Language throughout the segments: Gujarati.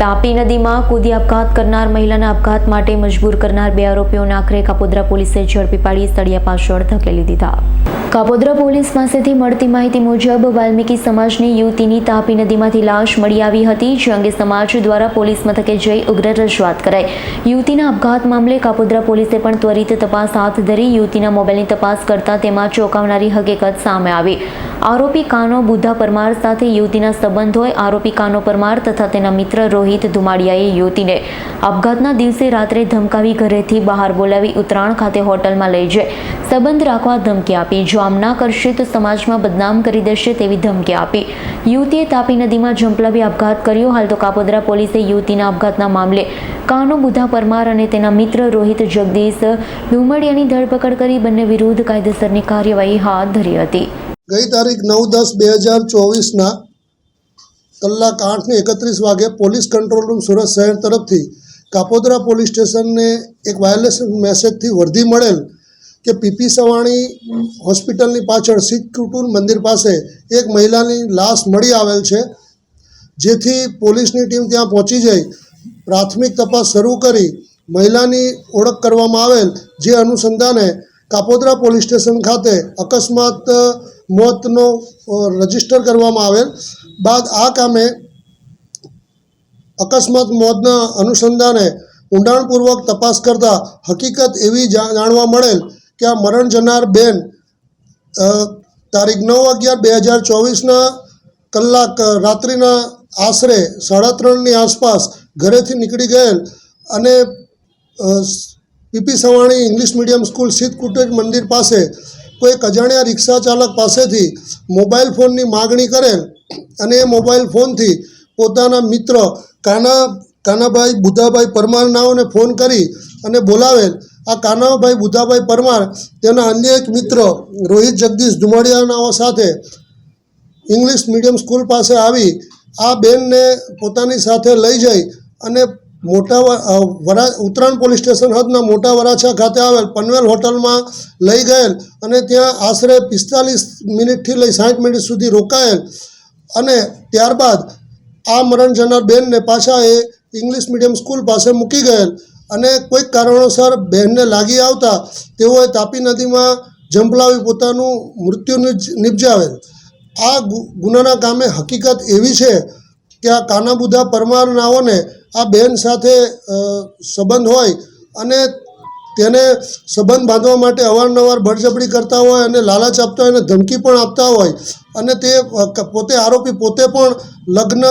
તાપી નદીમાં કૂદી આપઘાત કરનાર મહિલાના આપઘાત માટે મજબૂર કરનાર બે આરોપીઓને આખરે કાપોદ્રા પોલીસે ઝડપી પાડી સળિયા પાછળ ધકેલી દીધા. કાપોદ્રા પોલીસ પાસેથી મળતી માહિતી મુજબ વાલ્મીકી સમાજની યુવતીની તાપી નદીમાંથી લાશ મળી આવી હતી, જે અંગે સમાજ દ્વારા પોલીસ મથકે જઈ ઉગ્ર રજૂઆત કરાઈ. યુવતીના આપઘાત મામલે કાપોદ્રા પોલીસે પણ ત્વરિત તપાસ હાથ ધરી યુવતીના મોબાઈલની તપાસ કરતા તેમાં ચોંકાવનારી હકીકત સામે આવી. આરોપી કાનો બુદ્ધા પરમાર સાથે યુવતીના સંબંધ હોય, આરોપી કાનો પરમાર તથા તેના મિત્ર રોહિત ધુમાડિયાએ યુવતીને આપઘાતના દિવસે રાત્રે ધમકાવી ઘરેથી બહાર બોલાવી ઉત્તરાયણ ખાતે હોટલમાં લઈ જઈ સંબંધ રાખવા ધમકી આપી. જો આમ ના કરશે તો સમાજમાં બદનામ કરી દેશે તેવી ધમકી આપી. યુવતીએ તાપી નદીમાં ઝંપલાવી આપઘાત કર્યો. હાલ તો કાપોદ્રા પોલીસે યુવતીના આપઘાતના મામલે કાનો બુધા પરમાર અને તેના મિત્ર રોહિત જગદીશ ધુમડિયાની ધરપકડ કરી બંને વિરુદ્ધ કાયદેસરની કાર્યવાહી હાથ ધરી હતી. ગઈ તારીખ નવ દસ બે હજાર ચોવીસના કલાક આઠને એકત્રીસ વાગે પોલીસ કંટ્રોલ રૂમ સુરત શહેર તરફથી કાપોદ્રા પોલીસ સ્ટેશનને એક વાયરલેસ મેસેજથી વર્ધી મળેલ કે પીપી સવાણી હોસ્પિટલની પાછળ શીખ કુટુંબ મંદિર પાસે એક મહિલાની લાશ મળી આવેલ છે, જેથી પોલીસની ટીમ ત્યાં પહોંચી જઈ પ્રાથમિક તપાસ શરૂ કરી મહિલાની ઓળખ કરવામાં આવેલ, જે અનુસંધાને કાપોદરા પોલીસ સ્ટેશન ખાતે અકસ્માત મોતનો રજિસ્ટર કરવામાં આવેલ. બાદ આ કામે અકસ્માત મોતના અનુસંધાને ઊંડાણપૂર્વક તપાસ કરતાં હકીકત એવી જાણવા મળેલ કે આ મરણ જનાર બેન તારીખ નવ અગિયાર બે હજાર ચોવીસના કલાક રાત્રિના આશરે સાડા ત્રણની આસપાસ ઘરેથી નીકળી ગયેલ અને PP Savani English medium school સિદ્ધ કુટેજ મંદિર પાસે કોઈ અજાણ્યા રિક્ષા ચાલક પાસેથી મોબાઈલ ફોનની માગણી કરેલ અને એ મોબાઈલ ફોનથી પોતાના મિત્ર કાના, કાનાભાઈ બુધાભાઈ પરમાર નાઓને ફોન કરી અને બોલાવેલ. આ કાનાભાઈ બુધાભાઈ પરમાર તેના અન્ય એક મિત્ર રોહિત જગદીશ ધુમાડિયાનાઓ સાથે ઇંગ્લિશ મીડિયમ સ્કૂલ પાસે આવી. આ બેનને પોતાની સાથે લઈ જઈ અને મોટા વરા ઉત્તરાયણ પોલીસ સ્ટેશન હદના મોટા વરાછા ખાતે આવેલ પનવેલ હોટલમાં લઈ ગયેલ અને ત્યાં આશરે પિસ્તાલીસ મિનિટથી લઈ સાઠ મિનિટ સુધી રોકાયેલ. અને ત્યારબાદ આ મરણ જનાર બેનને પાછા એ ઇંગ્લિશ મીડિયમ સ્કૂલ પાસે મૂકી ગયેલ અને કોઈક કારણોસર બહેનને લાગી આવતા તેઓએ તાપી નદીમાં ઝંપલાવી પોતાનું મૃત્યુ નિપજાવેલ. આ ગુનાના કામે હકીકત એવી છે કે આ કાનાબુધા પરમાર નાઓને આ બેન સાથે સંબંધ હોય અને તેને સંબંધ બાંધવા માટે અવારનવાર બળજબરી કરતા હોય અને લાલચ આપતા હોય અને ધમકી પણ આપતા હોય અને તે પોતે આરોપી પોતે પણ લગ્ન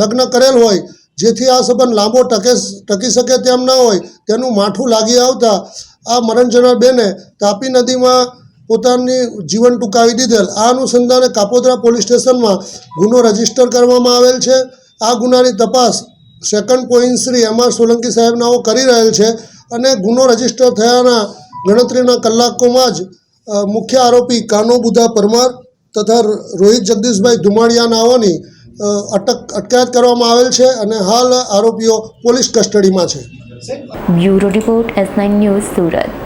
લગ્ન કરેલ હોય, જેથી આ સંબંધ લાંબો ટકે, ટકી શકે તેમ ના હોય, તેનું માઠું લાગી આવતા આ મરણ જનાર બેને તાપી નદીમાં પોતાની જીવન ટૂંકાવી દીધેલ. આ અનુસંધાને કાપોદ્રા પોલીસ સ્ટેશનમાં ગુનો રજિસ્ટર કરવામાં આવેલ છે. આ ગુનાની તપાસ second point Shri M R Solanki સાહેબનાઓ કરી રહેલ છે અને ગુનો રજિસ્ટર થયાના ગણતરીના કલાકોમાં જ મુખ્ય આરોપી કાનો બુધા પરમાર તથા રોહિત જગદીશભાઈ ધુમાડિયાનાઓની અટક, અટકાયત કરવામાં આવેલ છે અને હાલ આરોપીઓ પોલીસ કસ્ટડીમાં છે. Bureau report S nine news Surat.